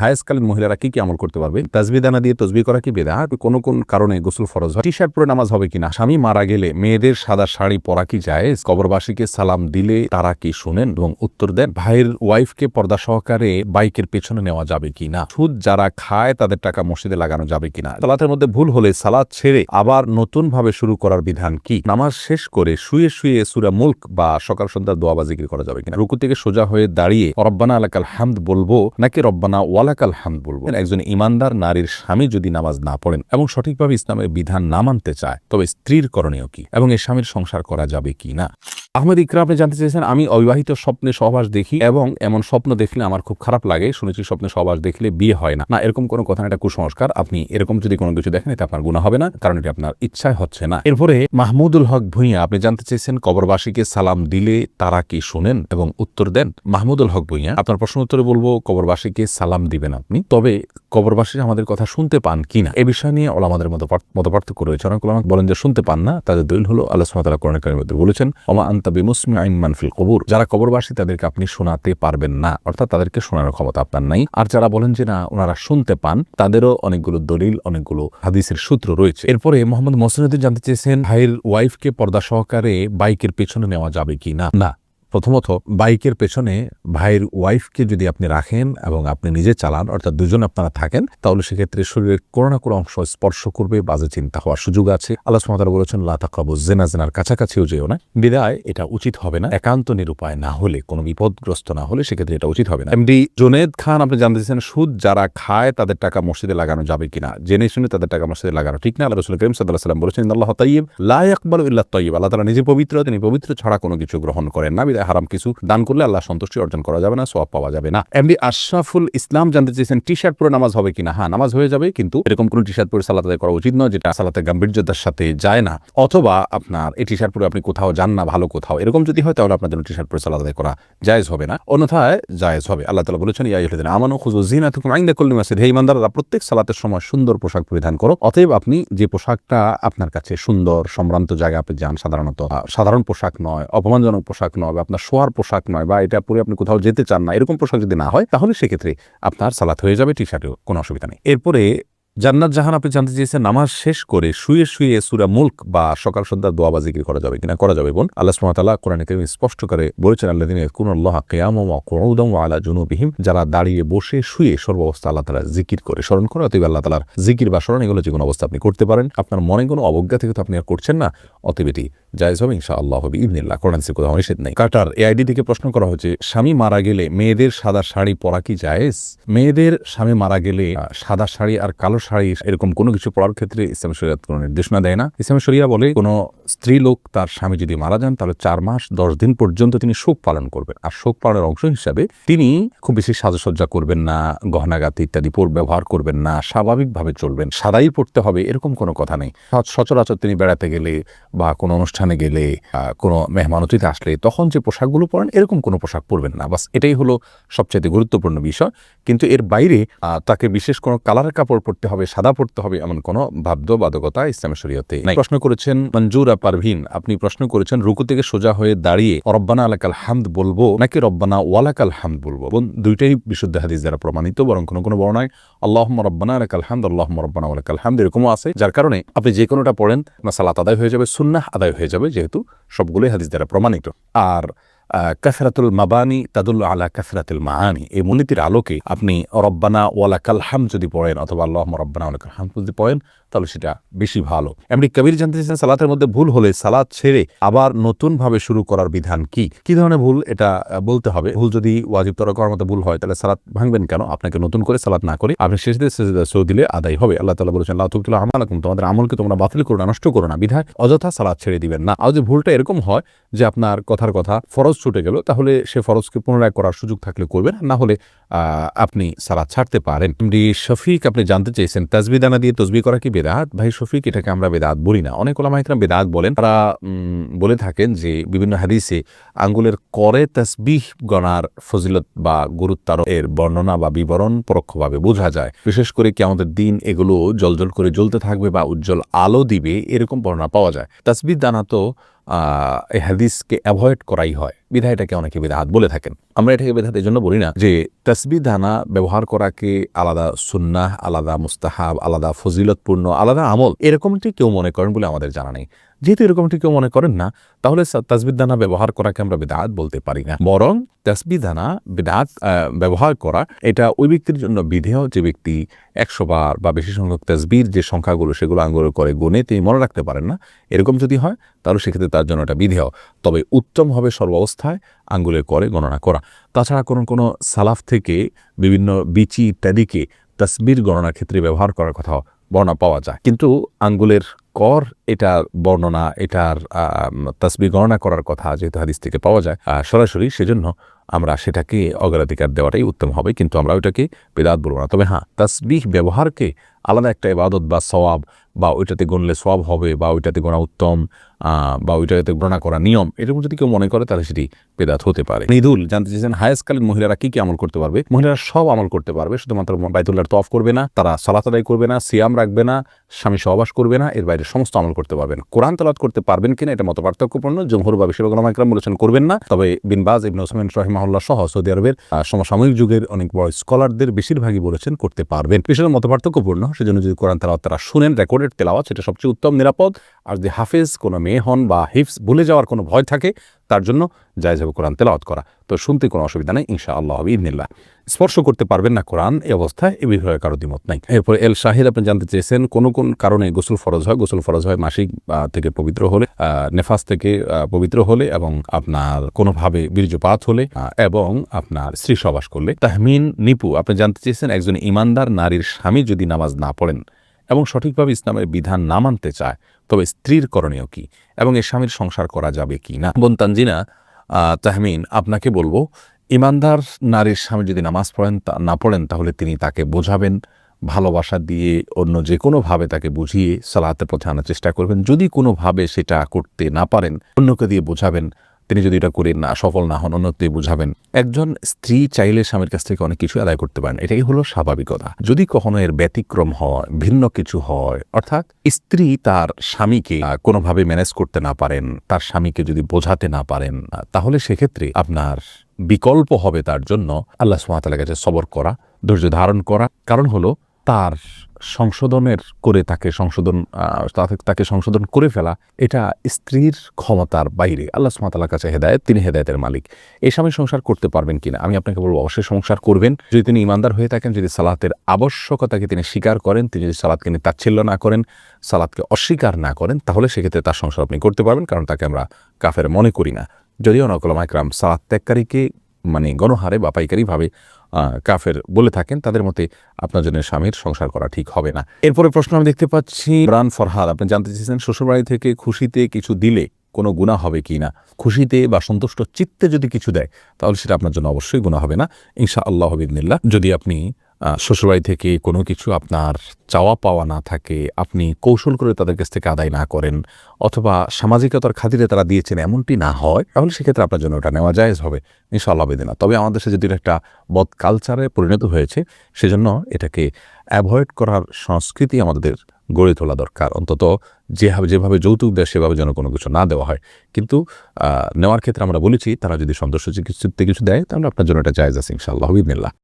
হায়াসকালীন মহিলারা কি কি আমল করতে পারবে? তাজবি দানা দিয়ে তসবি করা কি বেদা কোন কোন কারণে গোসল ফরজ হয়? টি শার্ট পরে নামাজ হবে কিনা? স্বামী মারা গেলে মেয়েদের সাদা শাড়ি পরা কি যায়? কবরবাসীকে সালাম দিলে তারা কি শুনেন এবং উত্তর দেন, ভাইয়ের ওয়াইফকে পর্দা সহকারে বাইকের পেছনে নেওয়া যাবে কিনা? সুদ যারা খায় তাদের টাকা মসজিদে লাগানো যাবে কিনা? সালাতের মধ্যে ভুল হলে সালাদ ছেড়ে আবার নতুন ভাবে শুরু করার বিধান কি? নামাজ শেষ করে শুয়ে শুয়ে সুরা মুল্ক বা সকাল সন্ধ্যা দোয়া জিকির করা যাবে কিনা? রুকু থেকে সোজা হয়ে দাঁড়িয়ে, রব্বানা আলাকাল হামদ বলব, নাকি রব্বানা ওয়ালাকাল হামদ বলব। একজন ইমানদার নারীর স্বামী যদি নামাজ না পড়েন এবং সঠিকভাবে ইসলামের বিধান না মানতে চায়, তবে স্ত্রীর করণীয় কি? এবং এই স্বামীর সংসার করা যাবে কি না? আহমেদ ইকরা আপনি জানতে চেয়েছেন, আমি অবিবাহিত স্বপ্নে সহবাস দেখি এবং এমন স্বপ্ন দেখলে আমার খুব খারাপ লাগে। শুনেছি স্বপ্নে সহবাস দেখলে বিয়ে হয় না। না, এরকম কোনো কথা না, এটা কুসংস্কার। আপনি এরকম যদি কোনো কিছু দেখেন, এটা আপনার গুণা হবে না, কারণ এটি আপনার ইচ্ছায় হচ্ছে না। এরপরে মাহমুদুল হক ভুঁইয়া, আপনি জানতে চেয়েছেন, কবরবাসীকে সালাম দিলে তারা কি শুনেন এবং উত্তর দেন? মাহমুদুল হক ভুঁইয়া, আপনার প্রশ্ন উত্তরে বলব, কবরবাসীকে সালাম দিবেন আপনি। তবে কবরবাসী আমাদের কথা শুনতে পান কিনা এ বিষয় নিয়ে ওলামাদের মতো মত পার্থক্য রয়েছে। অনেক বলেন যে, শুনতে পান না। তাদের দলিল হলো, আল্লাহ সুমাতালা কোরআনের মধ্যে বলেছেন অমা আন্তা বিমুসমি আইন মানফিল যারা কবরবাসী, তাদেরকে আপনি শোনাতে পারবেন না। অর্থাৎ তাদেরকে শোনানোর ক্ষমতা আপনার নাই। আর যারা বলেন যে না, ওনারা শুনতে পান, তাদেরও অনেকগুলো দলিল, অনেকগুলো হাদিসের সূত্র রয়েছে। এরপরে মোহাম্মদ মোসিনুদ্দিন জানতে চেয়েছেন, ভাইয়ের ওয়াইফকে পর্দা সহকারে বাইকের পেছনে নেওয়া যাবে কি না না। প্রথমত বাইকের পেছনে ভাইয়ের ওয়াইফকে যদি আপনি রাখেন এবং আপনি নিজে চালান, অর্থাৎ দুজন আপনারা থাকেন, তাহলে সেক্ষেত্রে শরীরের কোনো না কোনো অংশ স্পর্শ করবে, বাজে চিন্তা হওয়ার সুযোগ আছে। আল্লাহ সুমাতারা বলেছেন লাতাকাবু জেনা জেনার কাছাকাছিও যেও না। বিদায়, এটা উচিত হবে না। একান্ত নিরুপায় না হলে, কোনো বিপদগ্রস্ত না হলে সেক্ষেত্রে এটা উচিত হবে না। এমডি জোনেদ খান, আপনি জানতে চাইছেন, সুদ যারা খায় তাদের টাকা মসজিদে লাগানো যাবে কিনা? জেনে শুনে তাদের টাকা মসজিদে লাগানো ঠিক না। আল্লাহ রসুল করিম সাল্লাহ সাল্লাম বলেছেন আল্লাহ তাইব লাইকবাল ইল্লাহ তৈব আল্লাহ তারা নিজে পবিত্র, তিনি পবিত্র ছাড়া কোনো কিছু গ্রহণ করেন না। বিদায়। হারাম কিছু দান করলে আল্লাহ সন্তুষ্টি অর্জন করা যাবে না সোয়াব পাওয়া যাবে না। এমডি আশরাফুল ইসলাম জানতে চেয়েছেন টি শার্ট পরে নামাজ হবে কিনা? হ্যাঁ নামাজ হয়ে যাবে, কিন্তু এরকম কোনো টি শার্ট পরে সালাত আদায় করা উচিত নয়, যেটা সালাতে গাম্ভীর্যতার সাথে যায় না। অথবা আপনার এই টি শার্ট পরে আপনি কোথাও যান না, ভালো কোথাও। এরকম যদি হয়, তাহলে আপনার জন্য টি শার্ট পরে সালাত আদায় করা জায়েজ হবে না। অন্যথায় জায়েজ হবে। আল্লাহ তালা বলেছেন ইয়াই হলেন আমানো খুঁজো জিনা তুমি আইন্দা করলি মাসিদ হে ইমানদাররা প্রত্যেক সালাতের সময় সুন্দর পোশাক পরিধান করো। অতএব আপনি যে পোশাকটা আপনার কাছে সুন্দর, সম্ভ্রান্ত জায়গা আপনি যান, সাধারণত সাধারণ পোশাক নয়, অপমানজনক পোশাক নয়, বা আপনার শোয়ার পোশাক নয় বা এটা পরে আপনি কোথাও যেতে চান না, এরকম পোশাক যদি না হয়, তাহলে সেক্ষেত্রে আপনার সালাত হয়ে যাবে টি শার্টেও কোনো অসুবিধা নেই। এরপরে জান্নাত জাহান আপনি জানতে চেয়েছেন, নামাজ শেষ করে শুয়ে শুয়ে সুরা মুল্ক বা সকাল সন্ধ্যা দোয়া জিকির করা যাবে কিনা? করা যাবে বোন। আল্লাহ সুমাতাল্লাহ কোরআনে কেউ স্পষ্ট করে বলেছেন আল্লাহ দিন কোন আল্লাহ কেয়াম কোরৌদম আলা জুনুবিহিম, যারা দাঁড়িয়ে বসে শুয়ে সর্বাবস্থা আল্লাহ তালা জিকির করে স্মরণ করে, অতএব আল্লাহ তালার জিকির বা স্মরণ এগুলো যে কোনো অবস্থা আপনি করতে পারেন। আপনার মনে কোনো অবজ্ঞা থেকে তো আপনি আর করছেন না, অতএব এটি জায়জ হবে ইনশা আল্লাহ হবে ইবনিল্লাহ কোরআন সে কোথাও নিষেধ নেই। কাটার এআইডি থেকে প্রশ্ন করা হচ্ছে স্বামী মারা গেলে মেয়েদের সাদা শাড়ি পরা কি জায়েজ? মেয়েদের স্বামী মারা গেলে সাদা শাড়ি আর কালো শাড়ি এরকম কোনো কিছু পড়ার ক্ষেত্রে ইসলাম শরিয়াত কোনো নির্দেশনা দেয় না। ইসলাম শরিয়া বলে, কোনো স্ত্রী লোক তার স্বামী যদি মারা যান, তাহলে চার মাস, দশ দিন পর্যন্ত তিনি শোক পালন করবেন। আর শোক পালনের অংশ হিসাবে তিনি খুব বেশি সাজসজ্জা করবেন না গহনাগাতি ইত্যাদি ব্যবহার করবেন না, স্বাভাবিকভাবে চলবেন, সাদাই পড়তে হবে, এরকম কোনো কথা নেই। সচরাচর তিনি বেড়াতে গেলে বা কোনো অনুষ্ঠানে গেলে কোনো মেহমান অতিথি আসলে তখন যে পোশাকগুলো পরেন, এরকম কোনো পোশাক পরবেন না। বাস এটাই হলো সবচাইতে গুরুত্বপূর্ণ বিষয়। কিন্তু এর বাইরে তাকে বিশেষ কোনো কালারের কাপড় পরতে হবে সাদা পড়তে হবে এমন কোনো বাধ্যবাধকতা ইসলামের শরীয়তে প্রশ্ন করেছেন মঞ্জুরা পারভিন, আপনি প্রশ্ন করেছেন রুকু থেকে সোজা হয়ে দাঁড়িয়ে রব্বানা আলাকাল হামদ বলব নাকি রব্বানা ওয়ালাকাল হামদ বলব? দুইটাই বিশুদ্ধ হাদিস দ্বারা প্রমাণিত, বরং কোনো কোনো বর্ণায় আল্লাহ রব্বানা আলাকাল হামদ আল্লাহ রব্বানা আলাকাল হামদ এরকমও আছে, যার কারণে আপনি যে কোনোটা পড়েন আপনার সালাত আদায় হয়ে যাবে, সুন্নাহ আদায় হয়ে যাবে, যেহেতু সবগুলোই হাদিস দ্বারা প্রমাণিত। আর কাফেরাতুল মাবানি তাদুল আলা কাসরাতুল মাহানি এই মূলনীতির আলোকে আপনি রব্বানা ওয়ালা কালহাম যদি পড়েন অথবা আল্লাহ রব্বানা ওয়ালা কালহাম যদি পড়েন তাহলে সেটা বেশি ভালো। এমনি কবির জানতে চাইছেন, সালাতের মধ্যে ভুল হলে সালাদ ছেড়ে আবার নতুন ভাবে শুরু করার বিধান কি? কি ধরনের ভুল এটা বলতে হবে? ভুল যদি ওয়াজিব তরা করার মতো ভুল হয়, তাহলে সালাত ভাঙবেন কেন? আপনাকে নতুন করে সালাত না করে আপনি শেষ দিয়ে সৌ দিলে আদায় হবে। আল্লাহ তালা বলেছেন আল্লাহ আমালাকুম তোমাদের আমলকে তোমরা বাতিল করো না, নষ্ট করো না। বিধায় অযথা সালাদ ছেড়ে দিবেন না। আর যে ভুলটা এরকম হয় যে আপনার কথার কথা ফরজ ছুটে গেল, তাহলে সে ফরজকে পুনরায় করার সুযোগ থাকলে করবেন। না হলে আপনি সালাদ ছাড়তে পারেন। শফিক আপনি জানতে চেয়েছেন তাজবিদানা দিয়ে তসবি করা কি বেদাত, ভাই শফিক, এটাকে আমরা বেদাত বলি না। অনেক ওলামা ইকরাম বেদাত বলেন। তারা বলে থাকেন যে বিভিন্ন হাদিসে আঙ্গুলের করে তসবিহ গণার ফজিলত বা গুরুত্বার এর বর্ণনা বা বিবরণ পরোক্ষভাবে বোঝা যায়। বিশেষ করে কি আমাদের দিন এগুলো জলজল করে জ্বলতে থাকবে বা উজ্জ্বল আলো দিবে, এরকম বর্ণনা পাওয়া যায়। তসবির দানা তো এই হাদিসকে অ্যাভয়েড করাই হয়। বিধায় এটাকে অনেকে বেদাহাত বলে থাকেন। আমরা এটাকে বেদাহাত এই জন্য বলি না যে তসবি দানা ব্যবহার করাকে আলাদা সুন্নাহ, আলাদা মুস্তাহাব, আলাদা ফজিলতপূর্ণ, আলাদা আমল এরকমটি কেউ মনে করেন বলে আমাদের জানা নেই। যেহেতু এরকমটি কেউ মনে করেন না, তাহলে তাসবিদ দানা ব্যবহার করাকে আমরা বেদাত বলতে পারি না। বরং তাসবি দানা বেদাত ব্যবহার করা, এটা ওই ব্যক্তির জন্য বিধেয় যে ব্যক্তি একশো বার বা বেশি সংখ্যক তাসবির যে সংখ্যাগুলো সেগুলো আঙ্গুল করে গুনে তিনি মনে রাখতে পারেন না, এরকম যদি হয়, তাহলে সেক্ষেত্রে তার জন্য এটা বিধেয়। তবে উত্তম হবে সর্বাবস্থায় আঙ্গুলে করে গণনা করা। তাছাড়া কোনো কোনো সালাফ থেকে বিভিন্ন বিচি ইত্যাদিকে তসবির গণনার ক্ষেত্রে ব্যবহার করার কথা বর্ণনা পাওয়া যায়। কিন্তু আঙ্গুলের কর এটার বর্ণনা, এটার তসবির গণনা করার কথা যেহেতু হাদিস থেকে পাওয়া যায় সরাসরি সেজন্য আমরা সেটাকে অগ্রাধিকার দেওয়াটাই উত্তম হবে। কিন্তু আমরা ওইটাকে বেদাত বলব না। তবে হ্যাঁ তসবিহ ব্যবহারকে আলাদা একটা ইবাদত বা সওয়াব বা ওইটাতে গণলে সওয়াব হবে বা ওইটাতে গোনা উত্তম বা ওইটাতে গণনা করা নিয়ম, এরকম যদি কেউ মনে করে তাহলে সেটি বেদাত হতে পারে। ঈদুল জানতে চেয়েছেন, হায়াসকালীন মহিলারা কি কি আমল করতে পারবে? মহিলারা সব আমল করতে পারবে, শুধুমাত্র বাইতুল্লাহর তফ করবে না, তারা সালাত করবে না, সিয়াম রাখবে না, স্বামী সহবাস করবে না, এর বাইরে সমস্ত আমল করতে পারবেন। কোরআন তালাত করতে পারবেন কিনা এটা মত পার্থক্যপূর্ণ জমহুর বা বেশিরভাগ ওলামা বলেছেন করবেন না। তবে বিনবাজ ইবন ওসমান রহিমাহুল্লাহ সহ সৌদি আরবের সমসাময়িক যুগের অনেক বড় স্কলারদের বেশিরভাগই বলেছেন করতে পারবেন। বিষয়টা মত পার্থক্যপূর্ণ সেজন্য যদি কোরআন তেলাওয়াত তারা শুনেন রেকর্ডেড তেলাওয়াত, সেটা সবচেয়ে উত্তম, নিরাপদ। আর যদি হাফেজ কোনো মেয়ে হন বা হিফস ভুলে যাওয়ার কোনো ভয় থাকে তার জন্য জায়জ হবে কোরআন তেলাওয়াত করা। তো শুনতে কোনো অসুবিধা নেই ইনশা আল্লাহ হবে ইদনিল্লাহ। স্পর্শ করতে পারবেন না কোরআন এই অবস্থায় এ বিষয়ে কারও দ্বিমত নাই। এরপর এল শাহিদ, আপনি জানতে চেয়েছেন কোন কোন কারণে গোসল ফরজ হয়? গোসল ফরজ হয় মাসিক থেকে পবিত্র হলে নেফাস থেকে পবিত্র হলে এবং আপনার কোনোভাবে বীর্যপাত হলে এবং আপনার স্ত্রী সবাস করলে। তাহমিন নিপু, আপনি জানতে চেয়েছেন একজন ইমানদার নারীর স্বামী যদি নামাজ না পড়েন এবং সঠিকভাবে ইসলামের বিধান না মানতে চায়, তবে স্ত্রীর করণীয় কি এবং এর স্বামীর সংসার করা যাবে কি না? বোন তানজিনা তাহমিন, আপনাকে বলব, ইমানদার নারীর স্বামী যদি নামাজ পড়েন না পড়েন, তাহলে তিনি তাকে বোঝাবেন, ভালোবাসা দিয়ে অন্য যে কোনোভাবে তাকে বুঝিয়ে সালাতের পথে আনার চেষ্টা করবেন। যদি কোনোভাবে সেটা করতে না পারেন, অন্যকে দিয়ে বোঝাবেন তিনি যদি এটা করে না, সফল না হন অন্যকে দিয়ে বুঝাবেন, একজন স্ত্রী চাইলে স্বামীর কাছ থেকে অনেক কিছু আদায় করতে পারেন। এটাই হলো স্বাভাবিকতা। যদি কখনো এর ব্যতিক্রম হয়, ভিন্ন কিছু হয়, অর্থাৎ স্ত্রী তার স্বামীকে কোনোভাবে ম্যানেজ করতে না পারেন, তার স্বামীকে যদি বোঝাতে না পারেন, তাহলে সেক্ষেত্রে আপনার বিকল্প হবে তার জন্য আল্লাহ সুমাতালের কাছে সবর করা, ধৈর্য ধারণ করা। কারণ হলো তার সংশোধনের করে তাকে সংশোধন তাকে- সংশোধন করে ফেলা, এটা স্ত্রীর ক্ষমতার বাইরে। আল্লাহ সুমাতালার কাছে হেদায়ত, তিনি হেদায়তের মালিক। এই স্বামী সংসার করতে পারবেন কিনা? আমি আপনাকে বলব, অবশ্যই সংসার করবেন। যদি তিনি ইমানদার হয়ে থাকেন, যদি সালাতের আবশ্যকতাকে তিনি স্বীকার করেন, তিনি যদি সালাদকে নিয়ে তাচ্ছিল্য না করেন সালাদকে অস্বীকার না করেন, তাহলে সেক্ষেত্রে তার সংসার আপনি করতে পারবেন, কারণ তাকে আমরা কাফের মনে করি না। যদিও নকলম একরাম সালাদ ত্যাগকারীকে মানে গণহারে বা পাইকারিভাবে কাফের বলে থাকেন, তাদের মতে আপনার জন্য স্বামীর সংসার করা ঠিক হবে না। এরপরে প্রশ্ন আমি দেখতে পাচ্ছি, রান ফরহাদ আপনি জানতে চেয়েছেন শ্বশুরবাড়ি থেকে খুশিতে কিছু দিলে কোনো গুণা হবে কি না? খুশিতে বা সন্তুষ্ট চিত্তে যদি কিছু দেয়, তাহলে সেটা আপনার জন্য অবশ্যই গুণা হবে না। ইনশা আল্লাহ হবিদিল্লা যদি আপনি শ্বশুরবাড়ি থেকে কোনো কিছু আপনার চাওয়া পাওয়া না থাকে, আপনি কৌশল করে তাদের কাছ থেকে আদায় না করেন অথবা সামাজিকতার খাতিরে তারা দিয়েছেন এমনটি না হয়, তাহলে সেক্ষেত্রে আপনার জন্য ওটা নেওয়া জায়েজ হবে। ইনশাআল্লাহ বেদিনা। তবে আমাদের দেশে যদি একটা বদ কালচারে পরিণত হয়েছে, সেজন্য এটাকে অ্যাভয়েড করার সংস্কৃতি আমাদের গড়ে তোলা দরকার। অন্তত যেভাবে যেভাবে যৌতুক দেয়, সেভাবে যেন কোনো কিছু না দেওয়া হয়। কিন্তু নেওয়ার ক্ষেত্রে আমরা বলেছি, তারা যদি সন্তোষ চিকিৎসা কিছু দেয়, তাহলে আপনার জন্য এটা জায়েজ আছে ইনশাআল্লাহ বিদিনিল্লাহ